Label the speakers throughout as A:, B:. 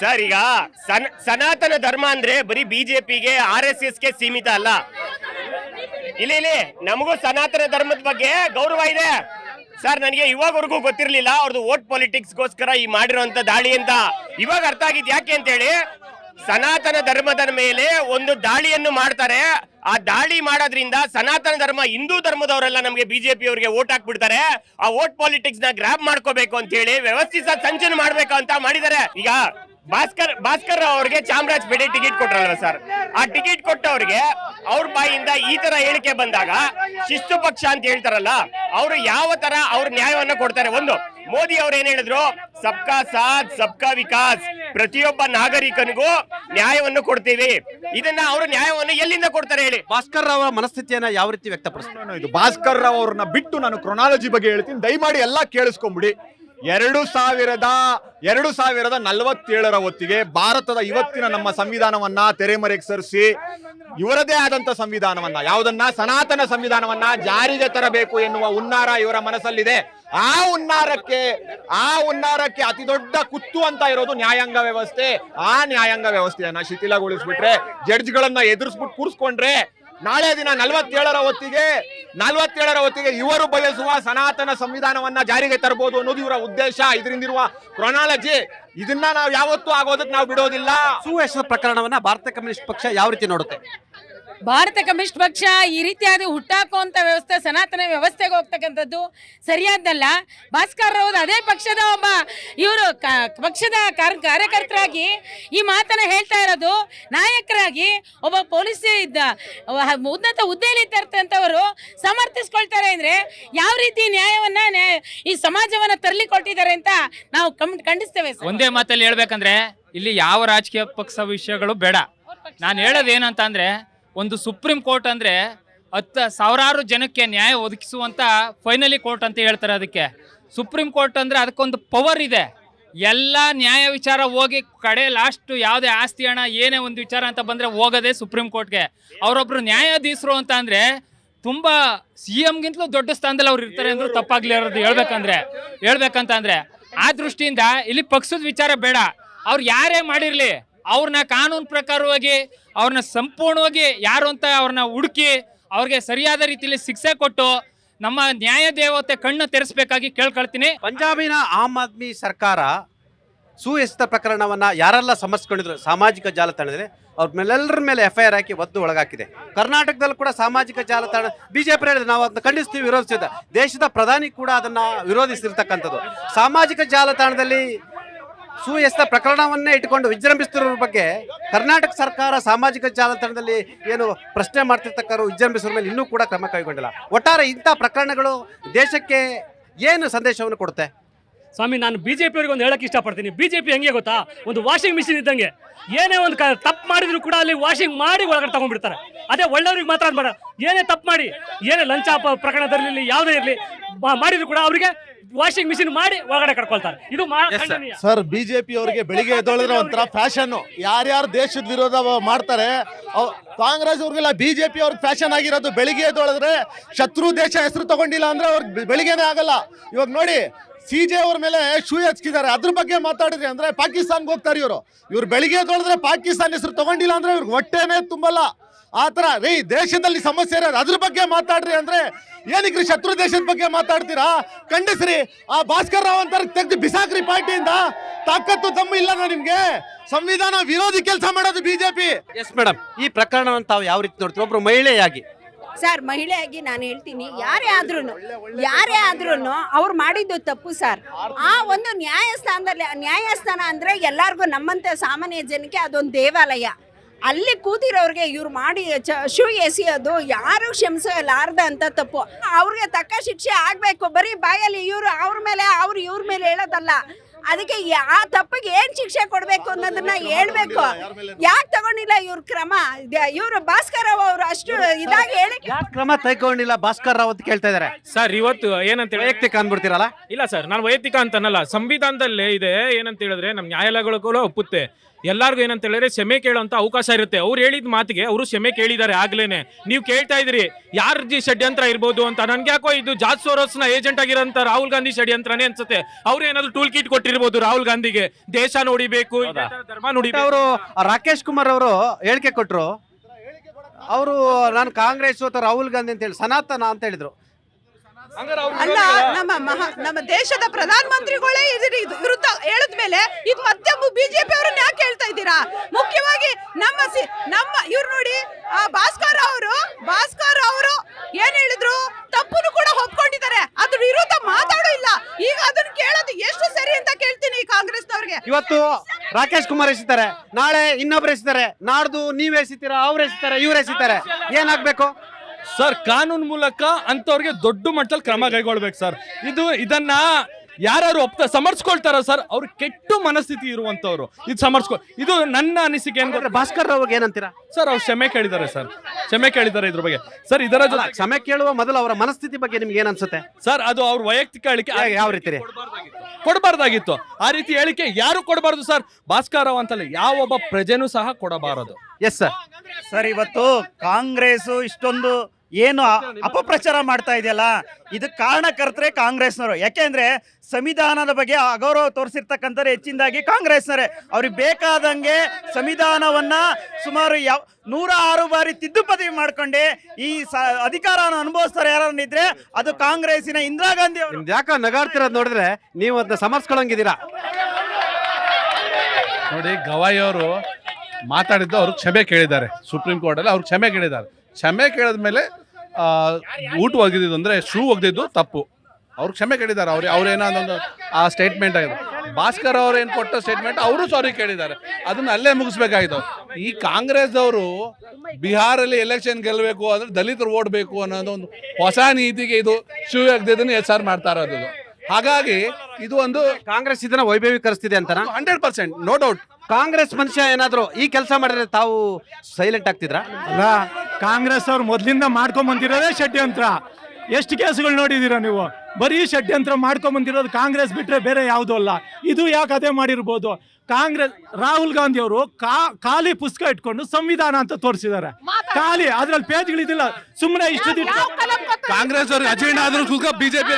A: Sir, ಈಗ ಸನ, ಸನಾತನ ಧರ್ಮ ಅಂದ್ರೆ ಬರೀ ಬಿಜೆಪಿಗೆ, ಆರ್ ಎಸ್ ಎಸ್ಗೆ ಸೀಮಿತ ಅಲ್ಲ. ಇಲ್ಲಿ ಇಲ್ಲಿ, ನಮಗೂ ಸನಾತನ ಧರ್ಮದ ಬಗ್ಗೆ ಗೌರವ ಇದೆ. ಸರ್, ನನಗೆ ಇವಾಗವರೆಗೂ ಗೊತ್ತಿರಲಿಲ್ಲ ಅವ್ರದ್ದು ವೋಟ್ ಪಾಲಿಟಿಕ್ಸ್ ಗೋಸ್ಕರ ಈ ಮಾಡಿರೋಂತ ದಾಳಿ ಅಂತ. ಇವಾಗ ಅರ್ಥ ಆಗಿದ್ ಯಾಕೆ ಅಂತ ಹೇಳಿ ಸನಾತನ ಧರ್ಮದ ಮೇಲೆ ಒಂದು ದಾಳಿಯನ್ನು ಮಾಡ್ತಾರೆ. ಆ ದಾಳಿ ಮಾಡೋದ್ರಿಂದ ಸನಾತನ ಧರ್ಮ, ಹಿಂದೂ ಧರ್ಮದವರೆಲ್ಲ ನಮಗೆ ಬಿಜೆಪಿ ಅವರಿಗೆ ವೋಟ್ ಹಾಕ್ಬಿಡ್ತಾರೆ. ಆ ವೋಟ್ ಪಾಲಿಟಿಕ್ಸ್ನ ಗ್ರ್ಯಾಬ್ ಮಾಡ್ಕೋಬೇಕು ಅಂತ ಹೇಳಿ ವ್ಯವಸ್ಥಿತ ಸಂಚನ ಮಾಡ್ಬೇಕು ಅಂತ ಮಾಡಿದ್ದಾರೆ. ಈಗ ಭಾಸ್ಕರ್ ಭಾಸ್ಕರ್ ರಾವ್ ಅವ್ರಿಗೆ ಚಾಮರಾಜಪೇಟೆ ಟಿಕೆಟ್ ಕೊಟ್ಟರಲ್ಲ ಸರ್. ಆ ಟಿಕೆಟ್ ಕೊಟ್ಟವ್ರಿಗೆ ಅವ್ರ ಬಾಯಿಂದ ಈ ತರ ಹೇಳಿಕೆ ಬಂದಾಗ ಶಿಸ್ತು ಪಕ್ಷ ಅಂತ ಹೇಳ್ತಾರಲ್ಲ ಅವರು ಯಾವ ತರ ಅವ್ರ ನ್ಯಾಯವನ್ನ ಕೊಡ್ತಾರೆ. ಒಂದು ಮೋದಿ ಅವ್ರು ಏನ್ ಹೇಳಿದ್ರು? ಸಬ್ಕಾ ಸಾಥ್ ಸಬ್ಕಾ ವಿಕಾಸ್. ಪ್ರತಿಯೊಬ್ಬ ನಾಗರಿಕನಿಗೂ ನ್ಯಾಯವನ್ನು ಕೊಡ್ತೀವಿ. ಇದನ್ನ ಅವರು ನ್ಯಾಯವನ್ನು ಎಲ್ಲಿಂದ ಕೊಡ್ತಾರೆ ಹೇಳಿ?
B: ಭಾಸ್ಕರ್ ಅವರ ಮನಸ್ಥಿತಿಯನ್ನ ಯಾವ ರೀತಿ ವ್ಯಕ್ತಪಡಿಸ್ತಾರೆ?
C: ಇದು ಭಾಸ್ಕರ್ ರಾವ್ ಅವ್ರನ್ನ ಬಿಟ್ಟು ನಾನು ಕ್ರೊನಾಲಜಿ ಬಗ್ಗೆ ಹೇಳ್ತೀನಿ. ದಯಮಾಡಿ ಎಲ್ಲಾ ಕೇಳಿಸ್ಕೊಂಬಿಡಿ. ಎರಡು ಸಾವಿರದ ಎರಡು ಸಾವಿರದ ನಲವತ್ತೇಳರ ಹೊತ್ತಿಗೆ ಭಾರತದ ಇವತ್ತಿನ ನಮ್ಮ ಸಂವಿಧಾನವನ್ನ ತೆರೆಮರೆಗೆ ಸರಿಸಿ ಇವರದೇ ಆದಂತ ಸಂವಿಧಾನವನ್ನ, ಯಾವುದನ್ನ ಸನಾತನ ಸಂವಿಧಾನವನ್ನ ಜಾರಿಗೆ ತರಬೇಕು ಎನ್ನುವ ಹುನ್ನಾರ ಇವರ ಮನಸ್ಸಲ್ಲಿದೆ. ಆ ಹುನ್ನಾರಕ್ಕೆ ಆ ಹುನ್ನಾರಕ್ಕೆ ಅತಿ ದೊಡ್ಡ ಕುತ್ತು ಅಂತ ಇರೋದು ನ್ಯಾಯಾಂಗ ವ್ಯವಸ್ಥೆ. ಆ ನ್ಯಾಯಾಂಗ ವ್ಯವಸ್ಥೆಯನ್ನ ಶಿಥಿಲಗೊಳಿಸ್ಬಿಟ್ರೆ, ಜಡ್ಜ್ಗಳನ್ನ ಎದುರಿಸ್ಬಿಟ್ಟು ಕೂರಿಸ್ಕೊಂಡ್ರೆ ನಾಳೆ ದಿನ ನಲವತ್ತೇಳರ ಹೊತ್ತಿಗೆ ನಲವತ್ತೇಳರ ಹೊತ್ತಿಗೆ ಇವರು ಬಯಸುವ ಸನಾತನ ಸಂವಿಧಾನವನ್ನ ಜಾರಿಗೆ ತರಬಹುದು ಅನ್ನೋದು ಇವರ ಉದ್ದೇಶ. ಇದರಿಂದಿರುವ ಕ್ರೊನಾಲಜಿ, ಇದನ್ನ ನಾವು ಯಾವತ್ತೂ ಆಗೋದಕ್ಕೆ ನಾವು ಬಿಡೋದಿಲ್ಲ.
B: ಸುವೇಶ ಪ್ರಕರಣವನ್ನ ಭಾರತ ಕಮ್ಯುನಿಸ್ಟ್ ಪಕ್ಷ ಯಾವ ರೀತಿ ನೋಡುತ್ತೆ?
D: ಭಾರತ ಕಮ್ಯುನಿಸ್ಟ್ ಪಕ್ಷ ಈ ರೀತಿಯಾದ ಹುಟ್ಟಾಕುವಂಥ ವ್ಯವಸ್ಥೆ ಸನಾತನ ವ್ಯವಸ್ಥೆಗೆ ಹೋಗ್ತಕ್ಕಂಥದ್ದು ಸರಿಯಾದ್ದಲ್ಲ. ಭಾಸ್ಕರ್ ಅವರು ಅದೇ ಪಕ್ಷದ ಒಬ್ಬ ಇವರು ಪಕ್ಷದ ಕಾರ್- ಕಾರ್ಯಕರ್ತರಾಗಿ ಈ ಮಾತನ್ನ ಹೇಳ್ತಾ ಇರೋದು ನಾಯಕರಾಗಿ ಒಬ್ಬ ಪೊಲೀಸ್ ಇದ್ದ ಉನ್ನತ ಹುದ್ದೆಯಲ್ಲಿ ಸಮರ್ಥಿಸ್ಕೊಳ್ತಾರೆ ಅಂದ್ರೆ ಯಾವ ರೀತಿ ನ್ಯಾಯವನ್ನ ನ್ಯಾಯ- ಈ ಸಮಾಜವನ್ನ ತರಲಿ ಕೊಟ್ಟಿದ್ದಾರೆ ಅಂತ ನಾವು ಕಮ್ ಖಂಡಿಸ್ತೇವೆ
E: ಒಂದೇ ಮಾತಲ್ಲಿ ಹೇಳ್ಬೇಕಂದ್ರೆ ಇಲ್ಲಿ ಯಾವ ರಾಜಕೀಯ ಪಕ್ಷ ವಿಷಯಗಳು ಬೇಡ. ನಾನು ಹೇಳೋದು ಏನಂತ ಅಂದ್ರೆ ಒಂದು ಸುಪ್ರೀಂ ಕೋರ್ಟ್ ಅಂದ್ರೆ ಹತ್ತು ಸಾವಿರಾರು ಜನಕ್ಕೆ ನ್ಯಾಯ ಒದಗಿಸುವಂತ ಫೈನಲಿ ಕೋರ್ಟ್ ಅಂತ ಹೇಳ್ತಾರೆ ಅದಕ್ಕೆ. ಸುಪ್ರೀಂ ಕೋರ್ಟ್ ಅಂದ್ರೆ ಅದಕ್ಕೊಂದು ಪವರ್ ಇದೆ. ಎಲ್ಲ ನ್ಯಾಯ ವಿಚಾರ ಹೋಗಿ ಕಡೆ ಲಾಸ್ಟು ಯಾವುದೇ ಆಸ್ತಿ ಹಣ, ಏನೇ ಒಂದು ವಿಚಾರ ಅಂತ ಬಂದ್ರೆ ಹೋಗೋದೇ ಸುಪ್ರೀಂ ಕೋರ್ಟ್ಗೆ. ಅವರೊಬ್ಬರು ನ್ಯಾಯಾಧೀಶರು ಅಂತ ಅಂದರೆ ತುಂಬಾ ಸಿ ಎಂಗಿಂತಲೂ ದೊಡ್ಡ ಸ್ಥಾನದಲ್ಲಿ ಅವ್ರು ಇರ್ತಾರೆ ಅಂದ್ರೂ ತಪ್ಪಾಗ್ಲಿರೋದು ಹೇಳ್ಬೇಕಂದ್ರೆ. ಹೇಳ್ಬೇಕಂತ ಅಂದ್ರೆ ಆ ದೃಷ್ಟಿಯಿಂದ ಇಲ್ಲಿ ಪಕ್ಷದ ವಿಚಾರ ಬೇಡ. ಅವ್ರು ಯಾರೇ ಮಾಡಿರಲಿ, ಅವ್ರನ್ನ ಕಾನೂನು ಪ್ರಕಾರವಾಗಿ ಅವ್ರನ್ನ ಸಂಪೂರ್ಣವಾಗಿ ಯಾರು ಅಂತ ಅವ್ರನ್ನ ಹುಡುಕಿ ಅವ್ರಿಗೆ ಸರಿಯಾದ ರೀತಿಯಲ್ಲಿ ಶಿಕ್ಷೆ ಕೊಟ್ಟು ನಮ್ಮ ನ್ಯಾಯ ದೇವತೆ ಕಣ್ಣು ತೆರೆಸಬೇಕಾಗಿ ಕೇಳ್ಕೊಳ್ತೀನಿ.
B: ಪಂಜಾಬಿನ ಆಮ್ ಆದ್ಮಿ ಸರ್ಕಾರ ಸುವ್ಯಸ್ತ ಪ್ರಕರಣವನ್ನ ಯಾರೆಲ್ಲ ಸಮಸ್ಕೊಂಡಿದ್ರು ಸಾಮಾಜಿಕ ಜಾಲತಾಣದಲ್ಲಿ, ಅವ್ರ ಮೇಲೆಲ್ಲರ ಮೇಲೆ ಎಫ್ ಐ ಹಾಕಿ ಒದ್ದು ಒಳಗಾಕಿದೆ. ಕರ್ನಾಟಕದಲ್ಲೂ ಕೂಡ ಸಾಮಾಜಿಕ ಜಾಲತಾಣ, ಬಿಜೆಪಿ ಹೇಳಿದ್ರೆ ನಾವು ಅದನ್ನ ಖಂಡಿಸ್ತೀವಿ ವಿರೋಧಿಸಿದ ದೇಶದ ಪ್ರಧಾನಿ ಕೂಡ ಅದನ್ನ ವಿರೋಧಿಸಿರ್ತಕ್ಕಂಥದ್ದು. ಸಾಮಾಜಿಕ ಜಾಲತಾಣದಲ್ಲಿ ಸುಎಸ್ತ ಪ್ರಕರಣವನ್ನೇ ಇಟ್ಟುಕೊಂಡು ವಿಜೃಂಭಿಸುತ್ತಿರೋ ಬಗ್ಗೆ ಕರ್ನಾಟಕ ಸರ್ಕಾರ ಸಾಮಾಜಿಕ ಜಾಲತಾಣದಲ್ಲಿ ಏನು ಪ್ರಶ್ನೆ ಮಾಡ್ತಿರ್ತಕ್ಕರು ವಿಜೃಂಭಿಸುವ ಮೇಲೆ ಇನ್ನೂ ಕೂಡ ಕ್ರಮ ಕೈಗೊಂಡಿಲ್ಲ. ಒಟ್ಟಾರೆ ಇಂಥ ಪ್ರಕರಣಗಳು ದೇಶಕ್ಕೆ ಏನು ಸಂದೇಶವನ್ನು ಕೊಡುತ್ತೆ?
F: ಸ್ವಾಮಿ, ನಾನು ಬಿ ಜೆ ಪಿಯವ್ರಿಗೆ ಒಂದು ಹೇಳಕ್ಕೆ ಇಷ್ಟಪಡ್ತೀನಿ. ಬಿ ಜೆ ಪಿ ಹೆಂಗೆ ಗೊತ್ತಾ? ಒಂದು ವಾಷಿಂಗ್ ಮಿಷಿನ್ ಇದ್ದಂಗೆ. ಏನೇ ಒಂದು ತಪ್ಪು ಮಾಡಿದ್ರು ಕೂಡ ಅಲ್ಲಿ ವಾಷಿಂಗ್ ಮಾಡಿ ಒಳಗಡೆ ತಗೊಂಡ್ಬಿಡ್ತಾರೆ. ಅದೇ ಒಳ್ಳೆಯವ್ರಿಗೆ ಮಾತ್ರ ಬೇಡ ಏನೇ ತಪ್ಪು ಮಾಡಿ, ಏನೇ ಲಂಚ ಪ್ರಕರಣದಲ್ಲಿ ಯಾವುದೇ ಇರಲಿ ಮಾಡಿದ್ರು ಕೂಡ ಅವರಿಗೆ ವಾಷಿಂಗ್ ಮಿಷಿನ್ ಮಾಡಿ ಒಳಗಡೆ ಕಡ್ಕೊಳ್ತಾರೆ. ಇದು. ಖಂಡನೀಯ.
G: ಸರ್ ಬಿಜೆಪಿ ಅವರಿಗೆ ಬೆಳಿಗ್ಗೆ ಎದ್ದೊಳಿದ್ರೆ ಒಂಥರ ಫ್ಯಾಷನ್ ಯಾರ್ಯಾರು ದೇಶದ ವಿರೋಧ ಮಾಡ್ತಾರೆ ಅವ್- ಕಾಂಗ್ರೆಸ್ ಅವ್ರಿಗೆಲ್ಲ ಬಿಜೆಪಿ ಅವ್ರಿಗೆ ಫ್ಯಾಷನ್ ಆಗಿರೋದು ಬೆಳಿಗ್ಗೆ ಎದ್ದೊಳಿದ್ರೆ ಶತ್ರು ದೇಶ ಹೆಸರು ತಗೊಂಡಿಲ್ಲ ಅಂದ್ರೆ ಅವ್ರಿಗೆ ಬೆಳಿಗ್ಗೆನೇ ಆಗಲ್ಲ. ಇವಾಗ ನೋಡಿ ಸಿ ಜೆ ಅವ್ರ ಮೇಲೆ ಶೂ ಹಚ್ಕಿದ್ದಾರೆ ಅದ್ರ ಬಗ್ಗೆ ಮಾತಾಡಿದ್ರೆ ಅಂದ್ರೆ ಪಾಕಿಸ್ತಾನ್ಗೆ ಹೋಗ್ತಾರೆ ಇವರು. ಇವ್ರು ಬೆಳಿಗ್ಗೆ ಎದ್ದೊಳಿದ್ರೆ ಪಾಕಿಸ್ತಾನ ಹೆಸರು ತಗೊಂಡಿಲ್ಲ ಅಂದ್ರೆ ಇವ್ರಿಗೆ ಹೊಟ್ಟೆನೇ ತುಂಬಲ್ಲ. ಆ ಥರ ರೀ ದೇಶದಲ್ಲಿ ಸಮಸ್ಯೆ ಇರೋದು ಅದ್ರ ಬಗ್ಗೆ ಮಾತಾಡ್ರಿ ಅಂದ್ರೆ ಏನಕ್ಕೆ ರೀ ಶತ್ರು ದೇಶದ ಬಗ್ಗೆ ಮಾತಾಡ್ತೀರಾ? ಖಂಡಿಸ್ರಿ ಆ ಭಾಸ್ಕರ್ ರಾವ್ ಅಂತ ತೆಗ್ದು ಬಿಸಾಕ್ರಿ ಪಾರ್ಟಿಯಿಂದ. ತಾಕತ್ತು ತಮ್ಮ ಇಲ್ಲ ನಿಮ್ಗೆ. ಸಂವಿಧಾನ ವಿರೋಧಿ ಕೆಲಸ ಮಾಡೋದು ಬಿಜೆಪಿ
B: ಎಸ್ ಮೇಡಮ್ ಈ ಪ್ರಕರಣವನ್ನು ತಾವು ಯಾವ ರೀತಿ ನೋಡ್ತೀವಿ? ಒಬ್ರು ಮಹಿಳೆಯಾಗಿ.
H: ಸರ್ ಮಹಿಳೆಯಾಗಿ ನಾನು ಹೇಳ್ತೀನಿ ಯಾರೇ ಆದ್ರೂ ಯಾರೇ ಆದ್ರೂ ಅವ್ರು ಮಾಡಿದ್ದು ತಪ್ಪು ಸರ್ ಆ ಒಂದು ನ್ಯಾಯಸ್ಥಾನದಲ್ಲಿ ನ್ಯಾಯಸ್ಥಾನ ಅಂದ್ರೆ ಎಲ್ಲರಿಗೂ ನಮ್ಮಂತೆ ಸಾಮಾನ್ಯ ಜನಕ್ಕೆ ಅದೊಂದು ದೇವಾಲಯ. ಅಲ್ಲಿ ಕೂತಿರೋರಿಗೆ ಇವ್ರು ಮಾಡಿ ಚ ಶೂ ಎಸೆಯೋದು ಯಾರು ಕ್ಷಮಿಸಲಾರ್ದ ಅಂತ ತಪ್ಪು. ಅವ್ರಿಗೆ ತಕ್ಕ ಶಿಕ್ಷೆ ಆಗಬೇಕು. ಬರೀ ಬಾಯಲ್ಲಿ ಇವರು ಅವ್ರ ಮೇಲೆ ಅವ್ರು ಇವ್ರ ಮೇಲೆ ಹೇಳೋದಲ್ಲ. ಅದಕ್ಕೆ ಯಾ- ಆ ತಪ್ಪಿಗೆ ಏನ್ ಶಿಕ್ಷೆ ಕೊಡ್ಬೇಕು ಅನ್ನೋದನ್ನ ಹೇಳ್ಬೇಕು. ಯಾಕೆ ತಗೊಂಡಿಲ್ಲ ಇವ್ರ ಕ್ರಮ? ಇವರು ಭಾಸ್ಕರ್ ಅವರು ಅಷ್ಟು ಇದಾಗಿ ಹೇಳಿ
B: ಯಾಕೆ ಕ್ರಮ ತಗೊಂಡಿಲ್ಲ ಭಾಸ್ಕರ್ ರಾವ್ ಅಂತ ಕೇಳ್ತಾ ಇದಾರೆ?
I: ಸರ್ ಇವತ್ತು ಏನಂತ ಹೇಳಿ
B: ವೈಯಕ್ತಿಕ ಅನ್ಬಿಡ್ತೀರಲ್ಲ
I: ಇಲ್ಲ ಸರ್ ನಾನು ವೈಯಕ್ತಿಕ ಅಂತನಲ್ಲ. ಅನ್ನಲ್ಲ ಸಂವಿಧಾನದಲ್ಲೇ ಇದೆ ಏನಂತ ಹೇಳಿದ್ರೆ ನಮ್ಮ ನ್ಯಾಯಾಲಯಗಳು ಕೂಡ ಒಪ್ಪುತ್ತೆ. ಎಲ್ಲಾರ್ಗು ಏನಂತ ಹೇಳಿದ್ರೆ ಕ್ಷಮೆ ಕೇಳುವಂಥ ಅವಕಾಶ ಇರುತ್ತೆ. ಅವ್ರು ಹೇಳಿದ ಮಾತಿಗೆ ಅವರು ಕ್ಷಮೆ ಕೇಳಿದ್ದಾರೆ ಆಗ್ಲೇನೆ. ನೀವು ಕೇಳ್ತಾ ಇದ್ರಿ ಯಾರ ಜಿ ಷಡ್ಯಂತ್ರ ಇರ್ಬೋದು ಅಂತ. ನನ್ಗೆ ಯಾಕೋ ಇದು ಜಾತ್ ಸೋರೋಸ್ನ ಏಜೆಂಟ್ ಆಗಿರೋಂಥ ರಾಹುಲ್ ಗಾಂಧಿ ಷಡ್ಯಂತ್ರನೇ ಅನ್ಸುತ್ತೆ. ಅವ್ರು ಏನಾದ್ರು ಟೂಲ್ ಕಿಟ್
J: ಕೊಟ್ಟಿರ್ಬೋದು ರಾಹುಲ್ ಗಾಂಧಿಗೆ. ದೇಶ ನೋಡಿಬೇಕು ಇದೇ ತರ ಧರ್ಮ ನೋಡಿ
B: ಅವರು ರಾಕೇಶ್ ಕುಮಾರ್ ಅವರು ಹೇಳಿಕೆ ಕೊಟ್ಟರು ಅವರು ನಾನು ಕಾಂಗ್ರೆಸ್ ಅಥವಾ ರಾಹುಲ್ ಗಾಂಧಿ ಅಂತ ಹೇಳಿ ಸನಾತನ ಅಂತ ಹೇಳಿದ್ರು.
I: ಅಲ್ಲ ನಮ್ಮ ಮಹಾ ನಮ್ಮ ದೇಶದ ಪ್ರಧಾನ ಮಂತ್ರಿಗಳೇ ಇದ್ರ ಇದು ವಿರುದ್ಧ ಹೇಳಿದ ಮೇಲೆ ಇದು ಮತ್ತೆ ಬಿಜೆಪಿ ಅವ್ರನ್ನ ಯಾಕೆ ಹೇಳ್ತಾ ಇದ್ದೀರಾ? ಮುಖ್ಯವಾಗಿ ನಮ್ಮ ಸಿ ನಮ್ಮ ಇವ್ರು ನೋಡಿ ಆ ಭಾಸ್ಕರ್ ಅವರು ಭಾಸ್ಕರ್ ಅವರು ಏನ್ ಹೇಳಿದ್ರು? ತಪ್ಪನ್ನು ಕೂಡ ಒಪ್ಕೊಂಡಿದ್ದಾರೆ. ಅದ್ರ ವಿರುದ್ಧ ಮಾತಾಡೋ ಇಲ್ಲ. ಈಗ ಅದನ್ನ ಕೇಳೋದು ಎಷ್ಟು ಸರಿ ಅಂತ ಕೇಳ್ತೀನಿ ಈ ಕಾಂಗ್ರೆಸ್ನವ್ರಿಗೆ.
B: ಇವತ್ತು ರಾಕೇಶ್ ಕುಮಾರ್ ಎಸಿತಾರೆ ನಾಳೆ ಇನ್ನೊಬ್ರು ಎಸಿತಾರೆ ನಾಡ್ದು ನೀವ್ ಎಸಿತೀರಾ ಅವ್ರು ಎಸಿತಾರೆ ಇವ್ರು ಎಸಿತಾರೆ ಏನಾಗ್ಬೇಕು?
K: ಸರ್ ಕಾನೂನು ಮೂಲಕ ಅಂತವ್ರಿಗೆ ದೊಡ್ಡ ಮಟ್ಟದಲ್ಲಿ ಕ್ರಮ ಕೈಗೊಳ್ಬೇಕು ಸರ್. ಇದು ಇದನ್ನ ಯಾರು ಒಪ್ತ ಸಮರ್ಸ್ಕೊಳ್ತಾರ ಸರ್ ಅವ್ರು ಕೆಟ್ಟು ಮನಸ್ಥಿತಿ ಇರುವಂತವ್ರು ಇದು ಸಮರ್ಸ್ಕೊ ಇದು ನನ್ನ ಅನಿಸಿಕೆ ಏನ್?
B: ಭಾಸ್ಕರ್ ರಾವ್ ಏನಂತೀರಾ?
K: ಸರ್ ಅವ್ರು ಕ್ಷಮೆ ಕೇಳಿದ್ದಾರೆ ಸರ್. ಕ್ಷಮೆ ಕೇಳಿದ್ದಾರೆ ಇದ್ರ ಬಗ್ಗೆ. ಸರ್ ಇದರ ಜೊತೆ
B: ಕ್ಷಮೆ ಕೇಳುವ ಮೊದಲು ಅವರ ಮನಸ್ಥಿತಿ ಬಗ್ಗೆ ನಿಮ್ಗೆ ಏನ್ ಅನ್ಸುತ್ತೆ?
K: ಸರ್ ಅದು ಅವ್ರ ವೈಯಕ್ತಿಕ ಹೇಳಿಕೆ
B: ಯಾವ ರೀತಿ?
K: ಕೊಡಬಾರ್ದಾಗಿತ್ತು. ಆ ರೀತಿ ಹೇಳಿಕೆ ಯಾರು ಕೊಡಬಾರ್ದು ಸರ್? ಭಾಸ್ಕರ್ ರಾವ್ ಅಂತಲ್ಲ ಯಾವೊಬ್ಬ ಪ್ರಜೆನೂ ಸಹ ಕೊಡಬಾರದು.
B: ಎಸ್ ಸರ್
F: ಸರ್ ಇವತ್ತು ಕಾಂಗ್ರೆಸ್ ಇಷ್ಟೊಂದು ಏನು ಅಪಪ್ರಚಾರ ಮಾಡ್ತಾ ಇದೆಯಲ್ಲ? ಇದಕ್ಕೆ ಕಾರಣಕರ್ತರೆ ಕಾಂಗ್ರೆಸ್ನವರು. ಯಾಕೆಂದ್ರೆ ಸಂವಿಧಾನದ ಬಗ್ಗೆ ಅಗೌರವ ತೋರಿಸಿರ್ತಕ್ಕಂಥವ್ರು ಹೆಚ್ಚಿನದಾಗಿ ಕಾಂಗ್ರೆಸ್ನವರೇ. ಅವ್ರಿಗೆ ಬೇಕಾದಂಗೆ ಸಂವಿಧಾನವನ್ನ ಸುಮಾರು ಯಾವ ನೂರ ಆರು ಬಾರಿ ತಿದ್ದುಪತಿ ಮಾಡ್ಕೊಂಡೆ. ಈ ಸ ಅಧಿಕಾರವನ್ನು ಅನುಭವಿಸ್ತಾರೆ ಯಾರನ್ನ ಇದ್ರೆ ಅದು ಕಾಂಗ್ರೆಸ್ಸಿನ ಇಂದಿರಾ ಗಾಂಧಿ ಅವರು.
B: ಯಾಕ ಯಾಕೋ ನಗಾಡ್ತಿರೋದ್ ನೋಡಿದ್ರೆ ನೀವು ಅದನ್ನ ಸಮರ್ಸ್ಕೊಳಂಗಿದ್ದೀರಾ?
L: ನೋಡಿ ಗವಾಯಿ ಅವರು ಮಾತಾಡಿದ್ದು ಅವ್ರಿಗೆ ಕ್ಷಮೆ ಕೇಳಿದ್ದಾರೆ. ಸುಪ್ರೀಂ ಕೋರ್ಟಲ್ಲಿ ಅವ್ರು ಕ್ಷಮೆ ಕೇಳಿದ್ದಾರೆ. ಕ್ಷಮೆ ಕೇಳಿದ ಮೇಲೆ ಊಟ ಒಗೆದಿದ್ದು ಅಂದರೆ ಶೂ ಒಗೆದಿದ್ದು ತಪ್ಪು. ಅವ್ರು ಕ್ಷಮೆ ಕೇಳಿದ್ದಾರೆ. ಅವ್ರು ಅವ್ರೇನೋ ಅದೊಂದು ಆ ಸ್ಟೇಟ್ಮೆಂಟ್ ಆಗಿದೆ ಭಾಸ್ಕರ್ ಅವ್ರು ಏನು ಕೊಟ್ಟ ಸ್ಟೇಟ್ಮೆಂಟ್ ಅವರು ಸಾರಿ ಕೇಳಿದ್ದಾರೆ. ಅದನ್ನ ಅಲ್ಲೇ ಮುಗಿಸ್ಬೇಕಾಗಿತ್ತು ಈ ಕಾಂಗ್ರೆಸ್ದವರು ಬಿಹಾರಲ್ಲಿ ಎಲೆಕ್ಷನ್ ಗೆಲ್ಲಬೇಕು ಅಂದ್ರೆ ದಲಿತರು ಓಡಬೇಕು ಅನ್ನೋದು ಒಂದು ಹೊಸ ನೀತಿಗೆ ಇದು ಶೂ ಒಗೆದಿದ್ದನ್ನು ಎಸ್ ಆರ್ ಮಾಡ್ತಾ ಇರೋದು. ಇದು. ಹಾಗಾಗಿ ಇದು ಒಂದು
B: ಕಾಂಗ್ರೆಸ್ ಇದನ್ನ ವೈಭವೀಕರಿಸ್ತಿದೆ ಅಂತ
L: hundred percent no doubt
B: Congress ಮನುಷ್ಯ ಏನಾದರೂ ಈ ಕೆಲಸ ಮಾಡಿದ್ರೆ ತಾವು ಸೈಲೆಂಟ್ ಆಗ್ತಿದ್ರಾ?
M: ಅಲ್ಲ ಕಾಂಗ್ರೆಸ್ ಅವ್ರು ಮೊದ್ಲಿಂದ ಮಾಡ್ಕೊಂಡ್ ಬಂದಿರೋದೇ ಷಡ್ಯಂತ್ರ. ಎಷ್ಟು ಕೇಸುಗಳು ನೋಡಿದೀರ ನೀವು? ಬರೀ ಷಡ್ಯಂತ್ರ ಮಾಡ್ಕೊಂಡ್ ಬಂದಿರೋದು ಕಾಂಗ್ರೆಸ್ ಬಿಟ್ರೆ ಬೇರೆ ಯಾವುದೂ ಅಲ್ಲ. ಇದು ಯಾಕೆ ಅದೇ ಮಾಡಿರ್ಬೋದು? ಕಾಂಗ್ರೆಸ್ ರಾಹುಲ್ ಗಾಂಧಿ ಅವರು ಖಾಲಿ ಪುಸ್ತಕ ಇಟ್ಕೊಂಡು ಸಂವಿಧಾನ ಅಂತ ತೋರಿಸಿದ್ದಾರೆ. ಖಾಲಿ ಅದ್ರಲ್ಲಿ ಪೇಜ್ಗಳಿದಿಲ್ಲ ಸುಮ್ಮನೆ ಇಷ್ಟು
L: ಕಾಂಗ್ರೆಸ್ ಅವರ ಅಜೆಂಡಾ ಆದ್ರೂ ಸುಖ ಬಿಜೆಪಿ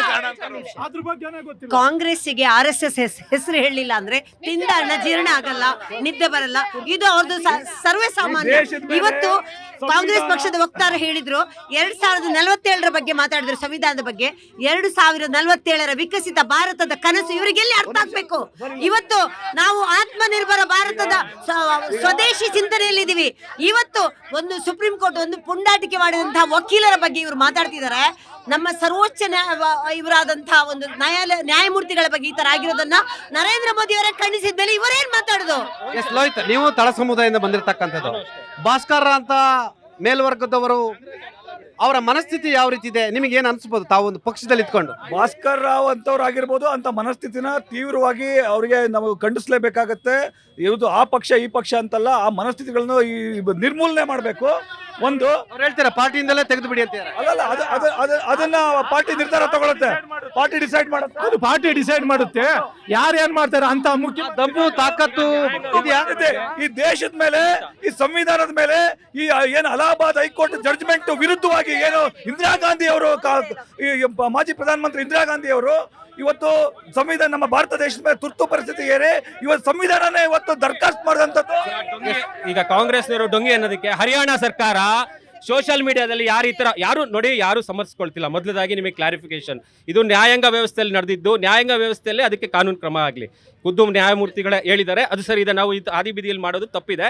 M: ಅದ್ರ ಬಗ್ಗೆ ಗೊತ್ತಿಲ್ಲ.
H: ಕಾಂಗ್ರೆಸ್ಸಿಗೆ ಆರ್ ಎಸ್ ಎಸ್ ಹೆಸರು ಹೇಳಲಿಲ್ಲ ಅಂದ್ರೆ ತಿಂದ ಅನ್ನ ಜೀರ್ಣ ಆಗಲ್ಲ ನಿದ್ದೆ ಬರಲ್ಲ. ಇದು ಅವ್ರದ್ದು ಸರ್ವೇ ಸಾಮಾನ್ಯ. ಇವತ್ತು ಕಾಂಗ್ರೆಸ್ ಪಕ್ಷದ ವಕ್ತಾರ ಹೇಳಿದ್ರು ಎರಡ್ ಸಾವಿರದ ನಲವತ್ತೇಳರ ಬಗ್ಗೆ ಮಾತಾಡಿದ್ರು ಸಂವಿಧಾನದ ಬಗ್ಗೆ. ಎರಡು ಸಾವಿರದ ನಲವತ್ತೇಳರ ವಿಕಸಿತ ಭಾರತದ ಕನಸು ಇವರಿಗೆಲ್ಲಿ ಅರ್ಥ ಆಗ್ಬೇಕು? ಇವತ್ತು ನಾವು ಆತ್ಮನಿರ್ಭರ ಭಾರತದ ಸ್ವದೇಶಿ ಚಿಂತನೆಯಲ್ಲಿದ್ದೀವಿ. ಇವತ್ತು ಒಂದು ಸುಪ್ರೀಂ ಕೋರ್ಟ್ ಒಂದು ಪುಂಡಾಟಿಕೆ ಮಾಡಿದಂತಹ ವಕೀಲರ ಬಗ್ಗೆ ಇವರು ಮಾತಾಡ್ತಿದ್ದಾರೆ. ನಮ್ಮ ಸರ್ವೋಚ್ಚ ಇವರಾದಂತಹ ಒಂದು ನ್ಯಾಯಾಲಯ ನ್ಯಾಯಮೂರ್ತಿಗಳ ಬಗ್ಗೆ ಈ ತರ ಆಗಿರೋದನ್ನ ನರೇಂದ್ರ ಮೋದಿ ಅವರೇ ಖಂಡಿಸಿದ ಮೇಲೆ ಇವರೇನ್ ಮಾತಾಡುದು?
B: ನೀವು ತಳ ಸಮುದಾಯದಿಂದ ಬಂದಿರತಕ್ಕಂಥದ್ದು. ಭಾಸ್ಕರ್ ಅಂತ ಮೇಲ್ವರ್ಗದವರು ಅವರ ಮನಸ್ಥಿತಿ ಯಾವ ರೀತಿ ಇದೆ? ನಿಮಗೆ ಏನ್ ಅನ್ಸ್ಬೋದು? ತಾವು ಒಂದು ಪಕ್ಷದಲ್ಲಿ ಇದ್ಕೊಂಡು.
F: ಭಾಸ್ಕರ್ ರಾವ್ ಅಂತವ್ರು ಆಗಿರ್ಬೋದು ಅಂತ ಮನಸ್ಥಿತಿನ ತೀವ್ರವಾಗಿ ಅವರಿಗೆ ನಾವು ಖಂಡಿಸ್ಲೇಬೇಕಾಗತ್ತೆ. ಇದು ಆ ಪಕ್ಷ ಈ ಪಕ್ಷ ಅಂತಲ್ಲ ಆ ಮನಸ್ಥಿತಿಗಳನ್ನು ಈ ನಿರ್ಮೂಲನೆ ಮಾಡಬೇಕು. ಒಂದು
B: ಅವ್ರು ಹೇಳ್ತಾರೆ ಪಾರ್ಟಿಯಿಂದಲೇ ತೆಗೆದು ಬಿಡಿ ಅಂತಾರೆ
F: ಅಲ್ಲಲ್ಲ ಅದು ಅದು ಅದು- ಅದನ್ನ ಪಾರ್ಟಿ ನಿರ್ಧಾರ ತಗೊಳತ್ತೆ. ಪಾರ್ಟಿ ಡಿಸೈಡ್ ಮಾಡುತ್ತೆ.
M: ಅದು ಪಾರ್ಟಿ ಡಿಸೈಡ್ ಮಾಡುತ್ತೆ. ಯಾರು ಏನ್ ಮಾಡ್ತಾರೆ ಅಂತ ಮುಖ್ಯ
B: ದಮ್ಮು ತಾಕತ್ತು ಇದೆಯಾ?
F: ಇದೆ. ಈ ದೇಶದ ಮೇಲೆ ಈ ಸಂವಿಧಾನದ ಮೇಲೆ ಈ ಏನು ಅಲಹಾಬಾದ್ ಹೈಕೋರ್ಟ್ ಜಡ್ಜ್ಮೆಂಟ್ ವಿರುದ್ಧವಾಗಿ ಏನು ಇಂದಿರಾ ಗಾಂಧಿ ಅವರು ಮಾಜಿ ಪ್ರಧಾನಮಂತ್ರಿ ಇಂದಿರಾ ಗಾಂಧಿ ಅವರು ಇವತ್ತು ಸಂವಿಧಾನ ನಮ್ಮ ಭಾರತ ದೇಶದ ಮೇಲೆ ತುರ್ತು ಪರಿಸ್ಥಿತಿ ಏರಿ ಇವತ್ತು ಸಂವಿಧಾನನೇ ಇವತ್ತು ದರ್ಖಾಸ್ತ್ ಮಾಡಿದಂಥದ್ದು.
N: ಈಗ ಕಾಂಗ್ರೆಸ್ನವರು ಡೊಂಗಿ ಅನ್ನೋದಕ್ಕೆ ಹರಿಯಾಣ ಸರ್ಕಾರ ಸೋಷಿಯಲ್ ಮೀಡಿಯಾದಲ್ಲಿ ಯಾರು ಈ ತರ ಯಾರು ನೋಡಿ ಯಾರು ಸಮರ್ಸ್ಕೊಳ್ತಿಲ್ಲ ಮೊದಲದಾಗಿ ನಿಮಗೆ ಕ್ಲಾರಿಫಿಕೇಶನ್ ಇದು ನ್ಯಾಯಾಂಗ ವ್ಯವಸ್ಥೆಯಲ್ಲಿ ನಡೆದಿದ್ದು, ನ್ಯಾಯಾಂಗ ವ್ಯವಸ್ಥೆಯಲ್ಲಿ ಅದಕ್ಕೆ ಕಾನೂನು ಕ್ರಮ ಆಗಲಿ. ಖುದ್ದು ನ್ಯಾಯಮೂರ್ತಿಗಳೇ ಹೇಳಿದ್ದಾರೆ. ಅದು ಸರಿ ಇದೆ ನಾವು ಇದು ಆದಿ ಬೀದಿಯಲ್ಲಿ ಮಾಡೋದು ತಪ್ಪಿದೆ.